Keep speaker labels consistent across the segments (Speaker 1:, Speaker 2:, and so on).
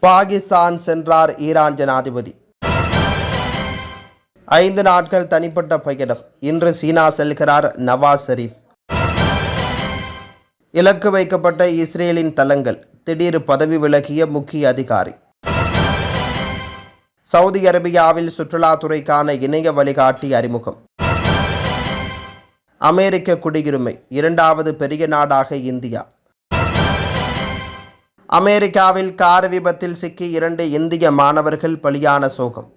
Speaker 1: பாகிஸ்தான் சென்றார் ஈரான் ஜனாதிபதி. ஐந்து நாட்கள் தனிப்பட்ட பயணம். இன்று சீனா செல்கிறார் நவாஸ் ஷெரீப். இலக்கு வைக்கப்பட்ட இஸ்ரேலின் தளங்கள். திடீர் பதவி விலகிய முக்கிய அதிகாரி. சவுதி அரேபியாவில் சுற்றுலாத்துறைக்கான இணைய வழிகாட்டி அறிமுகம். அமெரிக்க குடியுரிமை. இரண்டாவது பெரிய நாடாக இந்தியா. அமெரிக்காவில் கார் விபத்தில் சிக்கி இரண்டு இந்திய மாணவர்கள் பலியான சோகம்.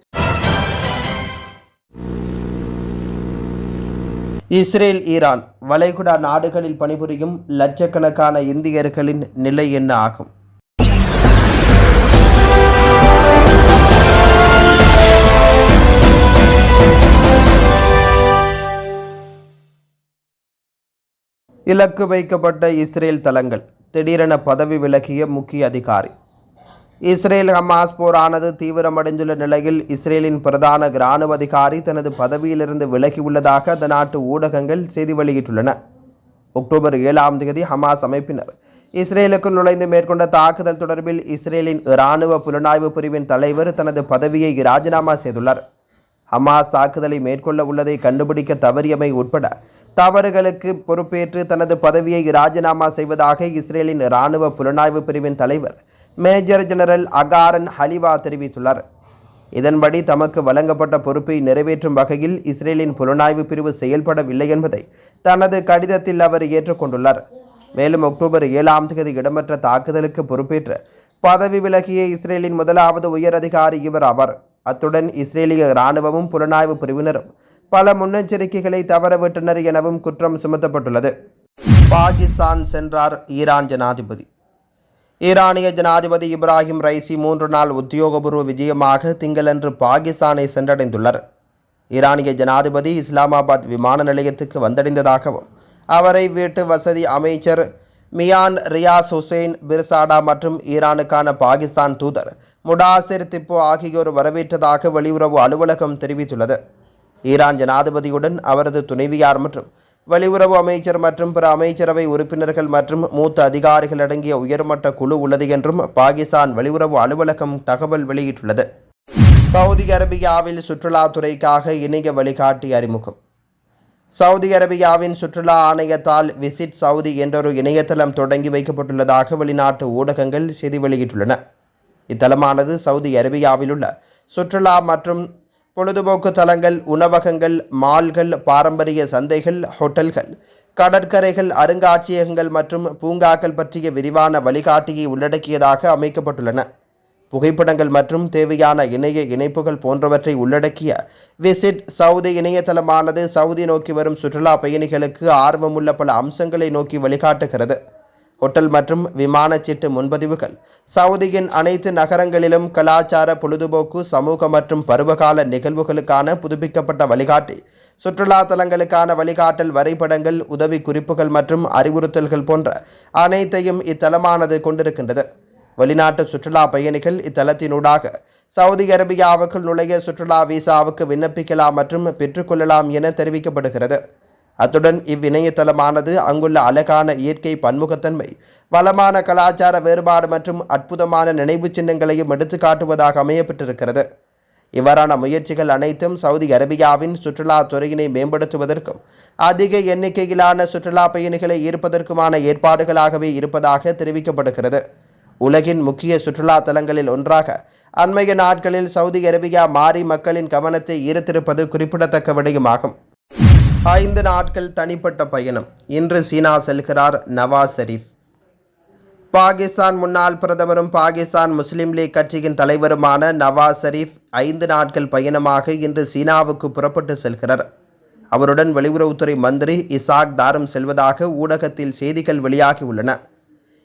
Speaker 1: இஸ்ரேல் ஈரான் வளைகுடா நாடுகளில் பணிபுரியும் லட்சக்கணக்கான இந்தியர்களின் நிலை என்ன ஆகும்? இலக்கு வைக்கப்பட்ட இஸ்ரேல் தளங்கள். திடீரென பதவி விலகிய முக்கிய அதிகாரி. இஸ்ரேல் ஹமாஸ் போரானது தீவிரமடைந்துள்ள நிலையில் இஸ்ரேலின் பிரதான இராணுவ அதிகாரி தனது பதவியிலிருந்து விலகியுள்ளதாக அந்த நாட்டு ஊடகங்கள் செய்தி வெளியிட்டுள்ளன. அக்டோபர் ஏழாம் தேதி ஹமாஸ் அமைப்பினர் இஸ்ரேலுக்கு நுழைந்து மேற்கொண்ட தாக்குதல் தொடர்பில் இஸ்ரேலின் இராணுவ புலனாய்வு பிரிவின் தலைவர் தனது பதவியை ராஜினாமா செய்துள்ளார். ஹமாஸ் தாக்குதலை மேற்கொள்ள உள்ளதை கண்டுபிடிக்க தவறியமை உட்பட தவறுகளுக்கு பொறுப்பேற்று தனது பதவியை ராஜினாமா செய்வதாக இஸ்ரேலின் இராணுவ புலனாய்வு பிரிவின் தலைவர் மேஜர் ஜெனரல் அகாரன் ஹலிவா தெரிவித்துள்ளார். இதன்படி தமக்கு வழங்கப்பட்ட பொறுப்பை நிறைவேற்றும் வகையில் இஸ்ரேலின் புலனாய்வு பிரிவு செயல்படவில்லை என்பதை தனது கடிதத்தில் அவர் ஏற்றுக்கொண்டுள்ளார். மேலும் அக்டோபர் ஏழாம் தேதி இடம்பெற்ற தாக்குதலுக்கு பொறுப்பேற்று பதவி விலகிய இஸ்ரேலின் முதலாவது உயர் அதிகாரி இவர் ஆவார். அத்துடன் இஸ்ரேலிய இராணுவமும் புலனாய்வு பிரிவினரும் பல முன்னெச்சரிக்கைகளை தவறவிட்டனர் எனவும் குற்றம் சுமத்தப்பட்டுள்ளது. பாகிஸ்தான் சென்றார் ஈரான் ஜனாதிபதி. ஈரானிய ஜனாதிபதி இப்ராஹிம் ரைசி மூன்று நாள் உத்தியோகபூர்வ விஜயமாக திங்களன்று பாகிஸ்தானை சென்றடைந்துள்ளார். ஈரானிய ஜனாதிபதி இஸ்லாமாபாத் விமான நிலையத்துக்கு வந்தடைந்ததாகவும் அவரை வீட்டு வசதி அமைச்சர் மியான் ரியாஸ் ஹுசைன் பிர்சாடா மற்றும் ஈரானுக்கான பாகிஸ்தான் தூதர் முடாசிர் திப்பு ஆகியோர் வரவேற்றதாக வெளியுறவு அலுவலகம் தெரிவித்துள்ளது. ஈரான் ஜனாதிபதியுடன் அவரது துணைவியார் மற்றும் வெளியுறவு அமைச்சர் மற்றும் பிற அமைச்சரவை உறுப்பினர்கள் மற்றும் மூத்த அதிகாரிகள் அடங்கிய உயர்மட்ட குழு உள்ளது என்றும் பாகிஸ்தான் வெளியுறவு அலுவலகம் தகவல் வெளியிட்டுள்ளது. சவுதி அரேபியாவில் சுற்றுலாத்துறைக்காக இணைய வழிகாட்டி அறிமுகம். சவுதி அரேபியாவின் சுற்றுலா ஆணையத்தால் விசிட் சவுதி என்றொரு இணையதளம் தொடங்கி வைக்கப்பட்டுள்ளதாக வெளிநாட்டு ஊடகங்கள் செய்தி வெளியிட்டுள்ளன. இத்தலமானது சவுதி அரேபியாவில் உள்ள சுற்றுலா மற்றும் பொழுதுபோக்கு தலங்கள் உணவகங்கள் மால்கள் பாரம்பரிய சந்தைகள் ஹோட்டல்கள் கடற்கரைகள் அருங்காட்சியகங்கள் மற்றும் பூங்காக்கள் பற்றிய விரிவான வழிகாட்டியை உள்ளடக்கியதாக அமைக்கப்பட்டுள்ளன. புகைப்படங்கள் மற்றும் தேவையான இணைய இணைப்புகள் போன்றவற்றை உள்ளடக்கிய விசிட் சவுதி இணையதளமானது சவுதி நோக்கி வரும் சுற்றுலா பயணிகளுக்கு ஆர்வமுள்ள பல அம்சங்களை நோக்கி வழிகாட்டுகிறது. ஹோட்டல் மற்றும் விமானச்சீட்டு முன்பதிவுகள். சவுதியின் அனைத்து நகரங்களிலும் கலாச்சார பொழுதுபோக்கு சமூக மற்றும் பருவகால நிகழ்வுகளுக்கான புதுப்பிக்கப்பட்ட வழிகாட்டி. சுற்றுலா தலங்களுக்கான வழிகாட்டல் வரைபடங்கள் உதவி குறிப்புகள் மற்றும் அறிவுறுத்தல்கள் போன்ற அனைத்தையும் இத்தலமானது கொண்டிருக்கின்றது. வெளிநாட்டு சுற்றுலா பயணிகள் இத்தலத்தினூடாக சவுதி அரேபியாவுக்குள் நுழைய சுற்றுலா விசாவுக்கு விண்ணப்பிக்கலாம் மற்றும் பெற்றுக்கொள்ளலாம் என தெரிவிக்கப்படுகிறது. அத்துடன் இவ்விணையதளமானது அங்குள்ள அழகான இயற்கை பன்முகத்தன்மை வளமான கலாச்சார வேறுபாடு மற்றும் அற்புதமான நினைவு சின்னங்களையும் எடுத்துக்காட்டுவதாக அமையப்பட்டிருக்கிறது இவ்வாறான முயற்சிகள் அனைத்தும் சவுதி அரேபியாவின் சுற்றுலா துறையினை மேம்படுத்துவதற்கும் அதிக எண்ணிக்கையிலான சுற்றுலா பயணிகளை ஈர்ப்பதற்குமான ஏற்பாடுகளாகவே இருப்பதாக தெரிவிக்கப்படுகிறது. உலகின் முக்கிய சுற்றுலா தலங்களில் ஒன்றாக அண்மைய நாட்களில் சவுதி அரேபியா மாறி மக்களின் கவனத்தை ஈர்த்திருப்பது குறிப்பிடத்தக்க விடயமாகும் ஐந்து நாட்கள் தனிப்பட்ட பயணம். இன்று சீனா செல்கிறார் நவாஸ் ஷெரீப். பாகிஸ்தான் முன்னாள் பிரதமரும் பாகிஸ்தான் முஸ்லீம் லீக் கட்சியின் தலைவருமான நவாஸ் ஷெரீப் ஐந்து நாட்கள் பயணமாக இன்று சீனாவுக்கு புறப்பட்டு செல்கிறார். அவருடன் வெளியுறவுத்துறை மந்திரி இசாக் தாரும் செல்வதாக ஊடகத்தில் செய்திகள் வெளியாகியுள்ளன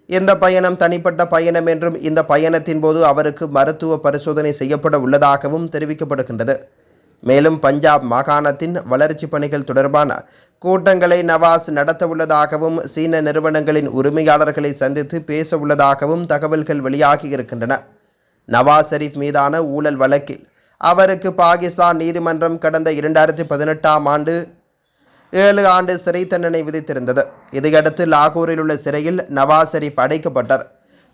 Speaker 1: இந்த பயணம் தனிப்பட்ட பயணம் என்றும் இந்த பயணத்தின் போது அவருக்கு மருத்துவ பரிசோதனை செய்யப்பட உள்ளதாகவும் தெரிவிக்கப்படுகின்றது. மேலும் பஞ்சாப் மாகாணத்தின் வளர்ச்சி பணிகள் தொடர்பான கூட்டங்களை நவாஸ் நடத்தவுள்ளதாகவும் சீன நிறுவனங்களின் உரிமையாளர்களை சந்தித்து பேசவுள்ளதாகவும் தகவல்கள் வெளியாகி இருக்கின்றன. நவாஸ் ஷெரீப் மீதான ஊழல் வழக்கில் அவருக்கு பாகிஸ்தான் நீதிமன்றம் கடந்த இரண்டாயிரத்தி பதினெட்டாம் ஆண்டு ஏழு ஆண்டு சிறை தண்டனை விதித்திருந்தது. இதையடுத்து லாகூரில் உள்ள சிறையில் நவாஸ் ஷெரீப் அடைக்கப்பட்டார்.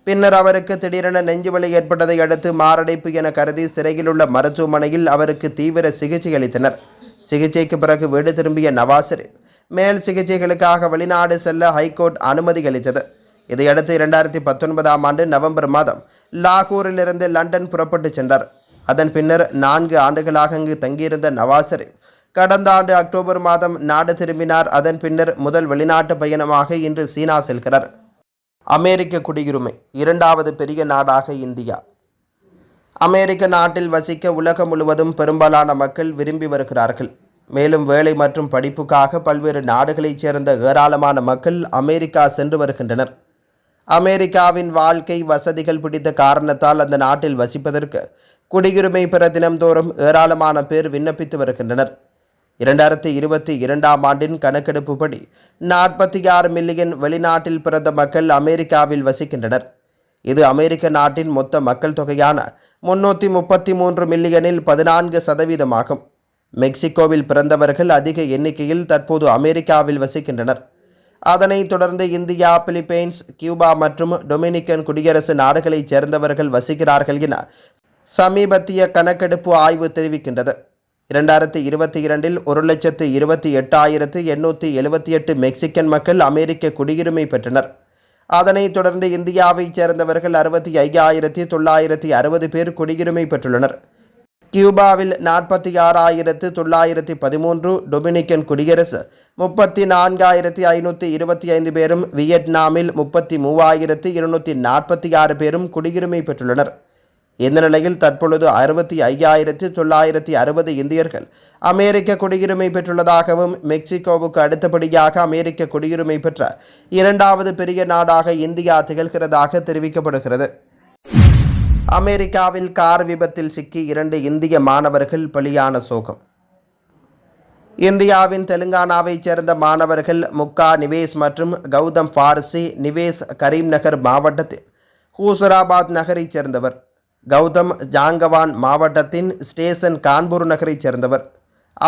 Speaker 1: பின்னர் அவருக்கு திடீரென நெஞ்சுவலி ஏற்பட்டதை அடுத்து மாரடைப்பு என கருதி சிறையில் உள்ள மருத்துவமனையில் அவருக்கு தீவிர சிகிச்சை அளித்தனர். சிகிச்சைக்கு பிறகு வீடு திரும்பிய நவாசர் மேல் சிகிச்சைகளுக்காக வெளிநாடு செல்ல ஹைகோர்ட் அனுமதி அளித்தது. இதையடுத்து இரண்டாயிரத்தி பத்தொன்பதாம் ஆண்டு நவம்பர் மாதம் லாகூரிலிருந்து லண்டன் புறப்பட்டு சென்றார். அதன் பின்னர் நான்கு ஆண்டுகளாக அங்கு தங்கியிருந்த நவாசர் கடந்த ஆண்டு அக்டோபர் மாதம் நாடு திரும்பினார். அதன் பின்னர் முதல் வெளிநாட்டு பயணமாக இன்று சீனா செல்கிறார். அமெரிக்க குடியுரிமை இரண்டாவது பெரிய நாடாக இந்தியா. அமெரிக்க நாட்டில் வசிக்க உலகம் முழுவதும் பெரும்பாலான மக்கள் விரும்பி வருகிறார்கள். மேலும் வேலை மற்றும் படிப்புக்காக பல்வேறு நாடுகளைச் சேர்ந்த ஏராளமான மக்கள் அமெரிக்கா சென்று வருகின்றனர். அமெரிக்காவின் வாழ்க்கை வசதிகள் பிடித்த காரணத்தால் அந்த நாட்டில் வசிப்பதற்கு குடியுரிமை பெற தினம்தோறும் ஏராளமான பேர் விண்ணப்பித்து வருகின்றனர். இரண்டாயிரத்தி இருபத்தி இரண்டாம் ஆண்டின் கணக்கெடுப்புப்படி நாற்பத்தி ஆறு மில்லியன் வெளிநாட்டில் பிறந்த மக்கள் அமெரிக்காவில் வசிக்கின்றனர். இது அமெரிக்க நாட்டின் மொத்த மக்கள் தொகையான முன்னூற்றி முப்பத்தி மூன்று மில்லியனில் பதினான்கு சதவீதமாகும். மெக்சிகோவில் பிறந்தவர்கள் அதிக எண்ணிக்கையில் தற்போது அமெரிக்காவில் வசிக்கின்றனர். அதனைத் தொடர்ந்து இந்தியா பிலிப்பைன்ஸ் கியூபா மற்றும் டொமினிக்கன் குடியரசு நாடுகளைச் சேர்ந்தவர்கள் வசிக்கிறார்கள் என சமீபத்திய கணக்கெடுப்பு ஆய்வு தெரிவிக்கின்றது. இரண்டாயிரத்தி இருபத்தி இரண்டில் ஒரு லட்சத்து இருபத்தி எட்டாயிரத்து எண்ணூற்றி எழுபத்தி எட்டு மெக்சிகன் மக்கள் அமெரிக்க குடியுரிமை பெற்றனர். அதனைத் தொடர்ந்து இந்தியாவைச் சேர்ந்தவர்கள் அறுபத்தி ஐயாயிரத்தி தொள்ளாயிரத்தி அறுபது பேர் குடியுரிமை பெற்றுள்ளனர். கியூபாவில் நாற்பத்தி ஆறாயிரத்து தொள்ளாயிரத்தி பதிமூன்று டொமினிக்கன் குடியரசு முப்பத்தி நான்காயிரத்தி ஐநூற்றி இருபத்தி ஐந்து பேரும் வியட்நாமில் முப்பத்தி மூவாயிரத்து இருநூற்றி நாற்பத்தி ஆறு பேரும் குடியுரிமை பெற்றுள்ளனர். இந்த நிலையில் தற்பொழுது அறுபத்தி ஐயாயிரத்தி தொள்ளாயிரத்தி அறுபது இந்தியர்கள் அமெரிக்க குடியுரிமை பெற்றுள்ளதாகவும் மெக்சிகோவுக்கு அடுத்தபடியாக அமெரிக்க குடியுரிமை பெற்ற இரண்டாவது பெரிய நாடாக இந்தியா திகழ்கிறதாக தெரிவிக்கப்படுகிறது. அமெரிக்காவில் கார் விபத்தில் சிக்கி இரண்டு இந்திய மாணவர்கள் பலியான சோகம். இந்தியாவின் தெலுங்கானாவைச் சேர்ந்த மாணவர்கள் முக்கா நிவேஸ் மற்றும் கௌதம் ஃபாரசி நிவேஸ் கரீம்நகர் மாவட்டத்தில் ஹூசராபாத் நகரைச் சேர்ந்தவர். கௌதம் ஜாங்கவான் மாவட்டத்தின் ஸ்டேஷன் கான்பூர் நகரைச் சேர்ந்தவர்.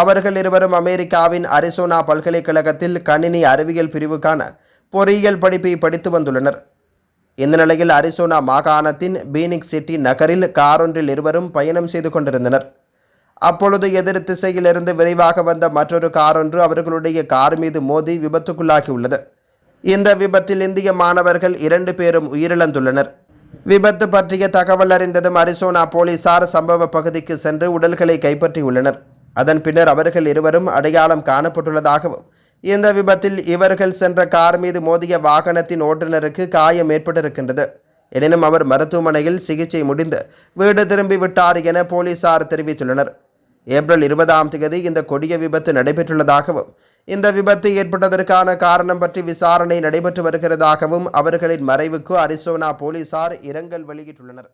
Speaker 1: அவர்கள் இருவரும் அமெரிக்காவின் அரிசோனா பல்கலைக்கழகத்தில் கணினி அறிவியல் பிரிவுக்கான பொறியியல் படிப்பை படித்து வந்துள்ளனர். இந்த நிலையில் அரிசோனா மாகாணத்தின் பீனிக் சிட்டி நகரில் காரொன்றில் இருவரும் பயணம் செய்து கொண்டிருந்தனர். அப்பொழுது எதிர் திசையிலிருந்து விரைவாக வந்த மற்றொரு காரொன்று அவர்களுடைய கார் மீது மோதி விபத்துக்குள்ளாகியுள்ளது. இந்த விபத்தில் இந்திய மாணவர்கள் இரண்டு பேரும் உயிரிழந்துள்ளனர். விபத்து பற்றிய தகவல் அறிந்ததும் அரிசோனா போலீசார் சம்பவ பகுதிக்கு சென்று உடல்களை கைப்பற்றியுள்ளனர். அதன் பின்னர் அவர்கள் இருவரும் அடையாளம் காணப்பட்டுள்ளதாகவும் இந்த விபத்தில் இவர்கள் சென்ற கார் மீது மோதிய வாகனத்தின் ஓட்டுநருக்கு காயம் ஏற்பட்டிருக்கின்றது. எனினும் அவர் மருத்துவமனையில் சிகிச்சை முடிந்து வீடு திரும்பிவிட்டார் என போலீசார் தெரிவித்துள்ளனர். ஏப்ரல் இருபதாம் தேதி இந்த கொடிய விபத்து நடைபெற்றுள்ளதாகவும் இந்த விபத்து ஏற்பட்டதற்கான காரணம் பற்றி விசாரணை நடைபெற்று வருகிறதாகவும் அவர்களின் மறைவுக்கு அரிசோனா போலீசார் இரங்கல் வெளியிட்டுள்ளனர்.